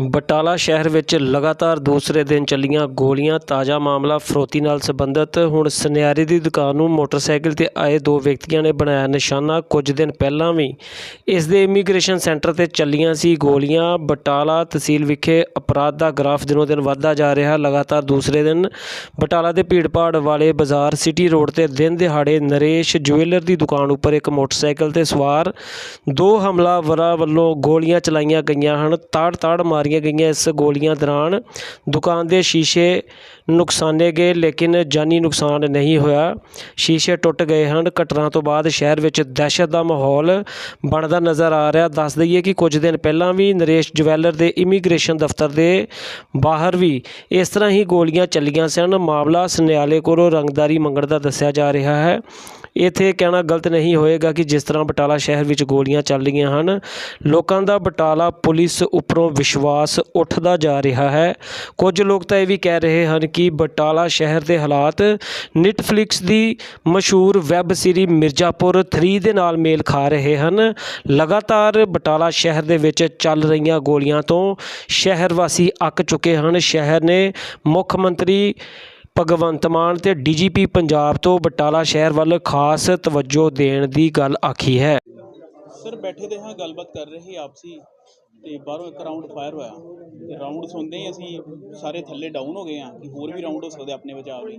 ਬਟਾਲਾ ਸ਼ਹਿਰ ਵਿੱਚ ਲਗਾਤਾਰ ਦੂਸਰੇ ਦਿਨ ਚੱਲੀਆਂ ਗੋਲੀਆਂ, ਤਾਜ਼ਾ ਮਾਮਲਾ ਫਰੋਤੀ ਨਾਲ ਸੰਬੰਧਿਤ। ਹੁਣ ਸੁਨਿਆਰੇ ਦੀ ਦੁਕਾਨ ਨੂੰ ਮੋਟਰਸਾਈਕਲ ਤੇ ਆਏ ਦੋ ਵਿਅਕਤੀਆਂ ਨੇ ਬਣਾਇਆ ਨਿਸ਼ਾਨਾ। ਕੁਝ ਦਿਨ ਪਹਿਲਾਂ ਵੀ ਇਸ ਦੇ ਇਮੀਗ੍ਰੇਸ਼ਨ ਸੈਂਟਰ ਤੇ ਚੱਲੀਆਂ ਸੀ ਗੋਲੀਆਂ। ਬਟਾਲਾ ਤਹਿਸੀਲ ਵਿਖੇ ਅਪਰਾਧ ਦਾ ਗ੍ਰਾਫ ਦਿਨੋ ਦਿਨ ਵੱਧਦਾ ਜਾ ਰਿਹਾ। ਲਗਾਤਾਰ ਦੂਸਰੇ ਦਿਨ ਬਟਾਲਾ ਦੇ ਭੀੜਪਾੜ ਵਾਲੇ ਬਾਜ਼ਾਰ, ਸਿਟੀ ਰੋਡ ਤੇ ਦਿਨ ਦਿਹਾੜੇ ਨਰੇਸ਼ ਜੁਐਲਰ ਦੀ ਦੁਕਾਨ ਉੱਪਰ ਇੱਕ ਮੋਟਰਸਾਈਕਲ ਤੇ ਸਵਾਰ ਦੋ ਹਮਲਾਵਰਾਂ ਵੱਲੋਂ ਗੋਲੀਆਂ ਚਲਾਈਆਂ ਗਈਆਂ ਹਨ। ਤਾੜ-ਤਾੜ ਮਾਰ ਮਾਰੀਆਂ ਗਈਆਂ ਇਸ ਗੋਲੀਆਂ ਦੌਰਾਨ। ਦੁਕਾਨ ਦੇ ਸ਼ੀਸ਼ੇ ਨੁਕਸਾਨੇ ਗਏ, ਲੇਕਿਨ ਜਾਨੀ ਨੁਕਸਾਨ ਨਹੀਂ ਹੋਇਆ। ਸ਼ੀਸ਼ੇ ਟੁੱਟ ਗਏ ਹਨ। ਘਟਨਾ ਤੋਂ ਬਾਅਦ ਸ਼ਹਿਰ ਵਿੱਚ ਦਹਿਸ਼ਤ ਦਾ ਮਾਹੌਲ ਬਣਦਾ ਨਜ਼ਰ ਆ ਰਿਹਾ। ਦੱਸ ਦਈਏ ਕਿ ਕੁਝ ਦਿਨ ਪਹਿਲਾਂ ਵੀ ਨਰੇਸ਼ ਜਵੈਲਰ ਦੇ ਇਮੀਗ੍ਰੇਸ਼ਨ ਦਫ਼ਤਰ ਦੇ ਬਾਹਰ ਵੀ ਇਸ ਤਰ੍ਹਾਂ ਹੀ ਗੋਲੀਆਂ ਚੱਲੀਆਂ ਸਨ। ਮਾਮਲਾ ਸੁਨਿਆਲੇ ਕੋਲੋਂ ਰੰਗਦਾਰੀ ਮੰਗਣ ਦਾ ਦੱਸਿਆ ਜਾ ਰਿਹਾ ਹੈ। ਇੱਥੇ ਕਹਿਣਾ ਗਲਤ ਨਹੀਂ ਹੋਏਗਾ ਕਿ ਜਿਸ ਤਰ੍ਹਾਂ ਬਟਾਲਾ ਸ਼ਹਿਰ ਵਿੱਚ ਗੋਲੀਆਂ ਚੱਲ ਰਹੀਆਂ ਹਨ, ਲੋਕਾਂ ਦਾ ਬਟਾਲਾ ਪੁਲਿਸ ਉੱਪਰੋਂ ਵਿਸ਼ਵਾਸ ਉੱਠਦਾ ਜਾ ਰਿਹਾ ਹੈ। ਕੁਝ ਲੋਕ ਤਾਂ ਇਹ ਵੀ ਕਹਿ ਰਹੇ ਹਨ ਕਿ ਬਟਾਲਾ ਸ਼ਹਿਰ ਦੇ ਹਾਲਾਤ ਨੈਟਫਲਿਕਸ ਦੀ ਮਸ਼ਹੂਰ ਵੈਬ ਸੀਰੀ ਮਿਰਜ਼ਾਪੁਰ 3 ਦੇ ਨਾਲ ਮੇਲ ਖਾ ਰਹੇ ਹਨ। ਲਗਾਤਾਰ ਬਟਾਲਾ ਸ਼ਹਿਰ ਦੇ ਵਿੱਚ ਚੱਲ ਰਹੀਆਂ ਗੋਲੀਆਂ ਤੋਂ ਸ਼ਹਿਰ ਵਾਸੀ ਅੱਕ ਚੁੱਕੇ ਹਨ। ਸ਼ਹਿਰ ਨੇ ਮੁੱਖ ਮੰਤਰੀ ਭਗਵੰਤ ਮਾਨ ਤੇ ਡੀਜੀਪੀ ਪੰਜਾਬ ਤੋਂ ਬਟਾਲਾ ਸ਼ਹਿਰ ਵੱਲ ਖਾਸ ਤਵੱਜੋ ਦੇਣ ਦੀ ਗੱਲ ਆਖੀ ਹੈ। ਸਰ ਬੈਠੇ ਦੇ ਹਾਂ ਗੱਲਬਾਤ ਕਰ ਰਹੇ ਸੀ ਆਪਸੀ ਤੇ ਬਾਹਰੋਂ ਇੱਕ ਰਾਉਂਡ ਫਾਇਰ ਹੋਇਆ। ਤੇ ਰਾਉਂਡ ਸੁਣਦੇ ਹੀ ਅਸੀਂ ਸਾਰੇ ਥੱਲੇ ਡਾਊਨ ਹੋ ਗਏ ਆ ਕਿ ਹੋਰ ਵੀ ਰਾਉਂਡ ਹੋ ਸਕਦੇ ਆਪਣੇ ਬਚਾਅ ਲਈ।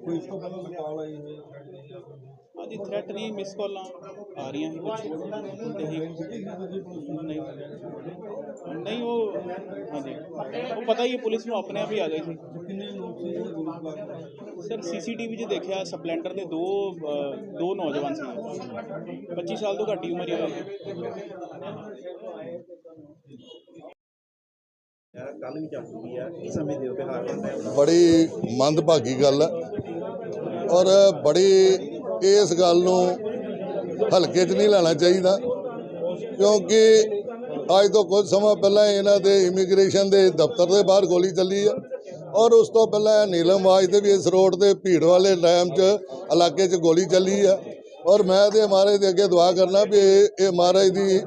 ਕੋਈ ਇਸ ਤੋਂ ਪਹਿਲਾਂ ਕਾਲ ਆਈ ਹੋਈ ਥ੍ਰੈਟ ਨਹੀਂ ਮਿਸ ਕਾਲਾਂ ਆ ਰਹੀਆਂ ਸੀ ਕੁਝ ਤੇ ਹੀ ਨਹੀਂ ਨਹੀਂ ਉਹ ਹਾਂਜੀ। ਉਹ ਪਤਾ ਹੀ ਹੈ ਪੁਲਿਸ ਨੂੰ ਆਪਣੇ ਆਪ ਹੀ ਆ ਗਏ ਸੀ। ਕਿੰਨੇ ਲੋਕ ਸੀ ਜਿਹੜੇ ਗੋਲੀ ਸਰ ਸੀਸੀਟੀਵੀ 'ਚ ਦੇਖਿਆ ਸਪਲੈਂਡਰ ਦੇ ਦੋ ਅ, ਦੋ ਨੌਜਵਾਨ ਸੀ। 25 ਸਾਲ ਤੋਂ ਘੱਟ ਹੀ ਉਮਰ ਹੀ ਕੱਲ ਵੀ ਚੱਲ ਚੁੱਕੀ ਆ ਕੀ ਸਮੇਂ ਦਿਓ ਬਿਹਾਰ ਦਾ। ਬੜੀ ਮੰਦਭਾਗੀ ਗੱਲ ਹੈ ਔਰ ਬੜੀ ਇਸ ਗੱਲ ਨੂੰ ਹਲਕੇ 'ਚ ਨਹੀਂ ਲੈਣਾ ਚਾਹੀਦਾ, ਕਿਉਂਕਿ ਅੱਜ ਤੋਂ ਕੁਝ ਸਮਾਂ ਪਹਿਲਾਂ ਇਹਨਾਂ ਦੇ ਇਮੀਗ੍ਰੇਸ਼ਨ ਦੇ ਦਫ਼ਤਰ ਦੇ ਬਾਹਰ ਗੋਲੀ ਚੱਲੀ ਆ, ਔਰ ਉਸ ਤੋਂ ਪਹਿਲਾਂ ਨੀਲਮ ਵਾਜ ਦੇ ਵੀ ਇਸ ਰੋਡ ਤੇ ਭੀੜ ਵਾਲੇ ਟਾਈਮ 'ਚ ਇਲਾਕੇ 'ਚ ਗੋਲੀ ਚੱਲੀ ਆ, ਔਰ ਮੈਂ ਤੇ ਮਹਾਰਾਜ ਦੇ ਅੱਗੇ ਦੁਆ ਕਰਨਾ ਵੀ ਇਹ ਇਹ ਮਹਾਰਾਜ ਦੀ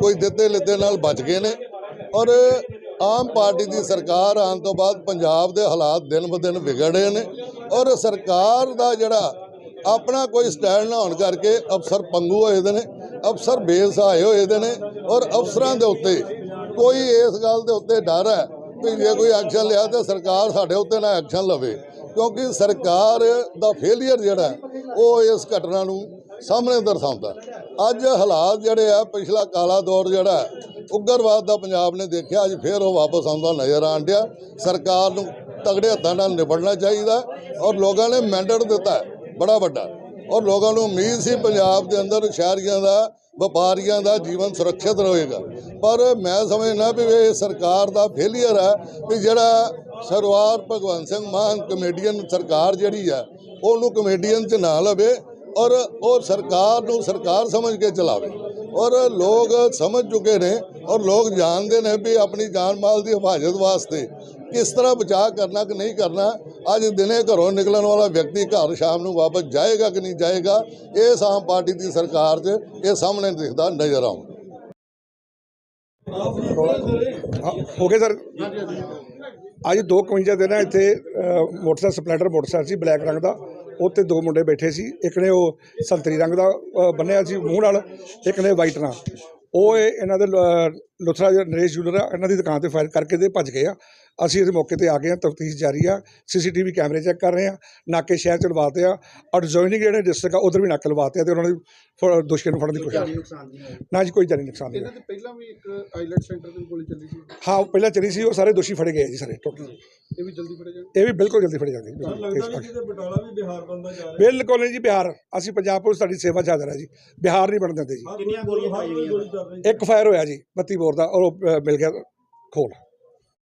ਕੋਈ ਦਿੱਤੇ ਲਿੱਤੇ ਨਾਲ ਬਚ ਗਏ ਨੇ, ਔਰ ਆਮ ਪਾਰਟੀ ਦੀ ਸਰਕਾਰ ਆਉਣ ਤੋਂ ਬਾਅਦ ਪੰਜਾਬ ਦੇ ਹਾਲਾਤ ਦਿਨ ਬ ਦਿਨ ਵਿਗੜੇ ਨੇ, ਔਰ ਸਰਕਾਰ ਦਾ ਜਿਹੜਾ ਆਪਣਾ ਕੋਈ ਸਟੈਂਡ ਨਾ ਹੋਣ ਕਰਕੇ ਅਫਸਰ ਪੰਗੂ ਹੋਏ ਦੇ ਨੇ ਅਫਸਰ ਬੇਸਹਾਏ ਹੋਏ ਦੇ ਨੇ ਔਰ ਅਫਸਰਾਂ ਦੇ ਉੱਤੇ ਕੋਈ ਇਸ ਗੱਲ ਦੇ ਉੱਤੇ ਡਰ ਹੈ ਵੀ ਜੇ ਕੋਈ ਐਕਸ਼ਨ ਲਿਆ ਤੇ ਸਰਕਾਰ ਸਾਡੇ ਉੱਤੇ ਨਾ ਐਕਸ਼ਨ ਲਵੇ ਕਿਉਂਕਿ ਸਰਕਾਰ ਦਾ ਫੇਲਿਅਰ ਜਿਹੜਾ ਉਹ ਇਸ ਘਟਨਾ ਨੂੰ ਸਾਹਮਣੇ ਦਰਸਾਉਂਦਾ ਅੱਜ ਹਾਲਾਤ ਜਿਹੜੇ ਆ ਪਿਛਲਾ ਕਾਲਾ ਦੌਰ ਜਿਹੜਾ ਹੈ, ਉਗਰਵਾਦ ਦਾ ਪੰਜਾਬ ਨੇ ਦੇਖਿਆ ਅੱਜ ਫੇਰ ਉਹ ਵਾਪਸ ਆਉਂਦਾ ਨਜ਼ਰ ਆਣ ਡਿਆ। ਸਰਕਾਰ ਨੂੰ ਤਗੜੇ ਹੱਥਾਂ ਨਾਲ ਨਿਬੜਨਾ ਚਾਹੀਦਾ ਔਰ ਲੋਕਾਂ ਨੇ ਮੈਂਡੇਟ ਦਿੱਤਾ ਬੜਾ ਵੱਡਾ। ਔਰ ਲੋਕਾਂ ਨੂੰ ਉਮੀਦ ਸੀ ਪੰਜਾਬ ਦੇ ਅੰਦਰ ਸ਼ਹਿਰੀਆਂ ਦਾ, ਵਪਾਰੀਆਂ ਦਾ ਜੀਵਨ ਸੁਰੱਖਿਅਤ ਰਹੇਗਾ। ਪਰ ਮੈਂ ਸਮਝਣਾ ਵੀ ਇਹ ਸਰਕਾਰ ਦਾ ਫੇਲੀਅਰ ਹੈ ਵੀ ਜਿਹੜਾ ਸਰਵਾਰ ਭਗਵੰਤ ਸਿੰਘ ਮਾਨ ਕਮੇਡੀਅਨ ਸਰਕਾਰ ਜਿਹੜੀ ਹੈ, ਉਹਨੂੰ ਕਮੇਡੀਅਨ 'ਚ ਨਾ ਲਵੇ ਔਰ ਉਹ ਸਰਕਾਰ ਨੂੰ ਸਰਕਾਰ ਸਮਝ ਕੇ ਚਲਾਵੇ। ਔਰ ਲੋਕ ਸਮਝ ਚੁੱਕੇ ਨੇ ਔਰ ਲੋਕ ਜਾਣਦੇ ਨੇ ਵੀ ਆਪਣੀ ਜਾਨ ਮਾਲ ਦੀ ਹਿਫਾਜ਼ਤ ਵਾਸਤੇ ਕਿਸ ਤਰ੍ਹਾਂ ਬਚਾਅ ਕਰਨਾ ਕਿ ਨਹੀਂ ਕਰਨਾ ਅੱਜ ਦਿਨੇ ਘਰੋਂ ਨਿਕਲਣ ਵਾਲਾ ਵਿਅਕਤੀ ਘਰ ਸ਼ਾਮ ਨੂੰ ਵਾਪਸ ਜਾਏਗਾ ਕਿ ਨਹੀਂ ਜਾਏਗਾ ਇਹ ਆਮ ਪਾਰਟੀ ਦੀ ਸਰਕਾਰ 'ਚ ਇਹ ਸਾਹਮਣੇ ਦਿਖਦਾ ਨਜ਼ਰ ਆਉਂਦਾ ਹਾਂ, ਹੋ ਗਏ ਸਰ। ਅੱਜ 2:51 ਦੇ ਨਾ ਇੱਥੇ ਮੋਟਰਸਾਈਕਲ ਸਪਲੈਂਡਰ ਮੋਟਰਸਾਈਕਲ ਸੀ ਬਲੈਕ ਰੰਗ ਦਾ। ਉੱਤੇ ਦੋ ਮੁੰਡੇ ਬੈਠੇ ਸੀ ਇੱਕ ਨੇ ਉਹ ਸੰਤਰੀ ਰੰਗ ਦਾ ਬੰਨਿਆ ਸੀ ਮੂੰਹ ਨਾਲ ਇੱਕ ਨੇ ਵਾਈਟ ਨਾਲ। ਉਹ ਇਹਨਾਂ ਦੇ ਲੁਥਰਾ ਜਿਹੜਾ ਨਰੇਸ਼ ਜੂਲਰ ਆ, ਇਹਨਾਂ ਦੀ ਦੁਕਾਨ ਤੇ ਫਾਇਰ ਕਰਕੇ ਤੇ ਭੱਜ ਗਏ ਆ। ਅਸੀਂ ਇਸ ਮੌਕੇ ਤੇ ਆ ਗਏ ਆ ਤਫਤੀਸ਼ ਜਾਰੀ ਆ ਸੀਸੀਟੀਵੀ ਕੈਮਰੇ ਚੈੱਕ ਕਰ ਰਹੇ ਆ ਨਾਕੇ ਸ਼ਹਿਰ ਚ ਲਵਾਤੇ ਆ ਔਰ ਜੋਇਨਿੰਗ ਜਿਹੜੇ ਡਿਸਟ੍ਰਿਕਟ ਆ ਉਧਰ ਵੀ ਨਾਕੇ ਲਵਾਤੇ ਆ ਤੇ ਉਹਨਾਂ ਦੀ ਫ- ਦੋਸ਼ੀਆਂ ਨੂੰ ਫੜਨ ਦੀ ਕੋਸ਼ਿਸ਼ ਨੁਕਸਾਨ ਨਹੀਂ ਹੋਇਆ। ਨਾ ਜੀ ਕੋਈ ਜਾਨੀ ਨੁਕਸਾਨ ਨਹੀਂ ਹੋਇਆ। ਤੇ ਪਹਿਲਾਂ ਵੀ ਇੱਕ ਆਈਲੈਟ ਸੈਂਟਰ ਤੇ ਗੋਲੀ ਚੱਲੀ ਸੀ। ਹਾਂ ਉਹ ਪਹਿਲਾਂ ਚਲੀ ਸੀ ਉਹ ਸਾਰੇ ਦੋਸ਼ੀ ਫੜੇ ਗਏ ਜੀ ਸਾਰੇ ਟੋਟਲ ਇਹ ਵੀ ਜਲਦੀ ਫੜੇ ਜਾਣ ਇਹ ਵੀ ਬਿਲਕੁਲ ਜਲਦੀ ਫੜੇ ਜਾਣਗੇ ਲੱਗਦਾ। ਕਿ ਬਟਾਲਾ ਵੀ ਬਿਹਾਰ ਬੰਦਾ ਜਾ ਰਿਹਾ। ਬਿਲਕੁਲ ਨਹੀਂ ਜੀ ਬਿਹਾਰ। ਅਸੀਂ ਪੰਜਾਬ ਪੁਲਿਸ ਤੁਹਾਡੀ ਸੇਵਾ 'ਚ ਹਾਜ਼ਰ ਹੈ ਜੀ ਬਿਹਾਰ ਨਹੀਂ ਬਣ ਦਿੰਦੇ ਜੀ। ਇੱਕ ਫਾਇਰ ਹੋਇਆ ਜੀ 32 ਬੋਰ ਦਾ ਔਰ ਮਿਲ ਗਿਆ ਖੋਲ।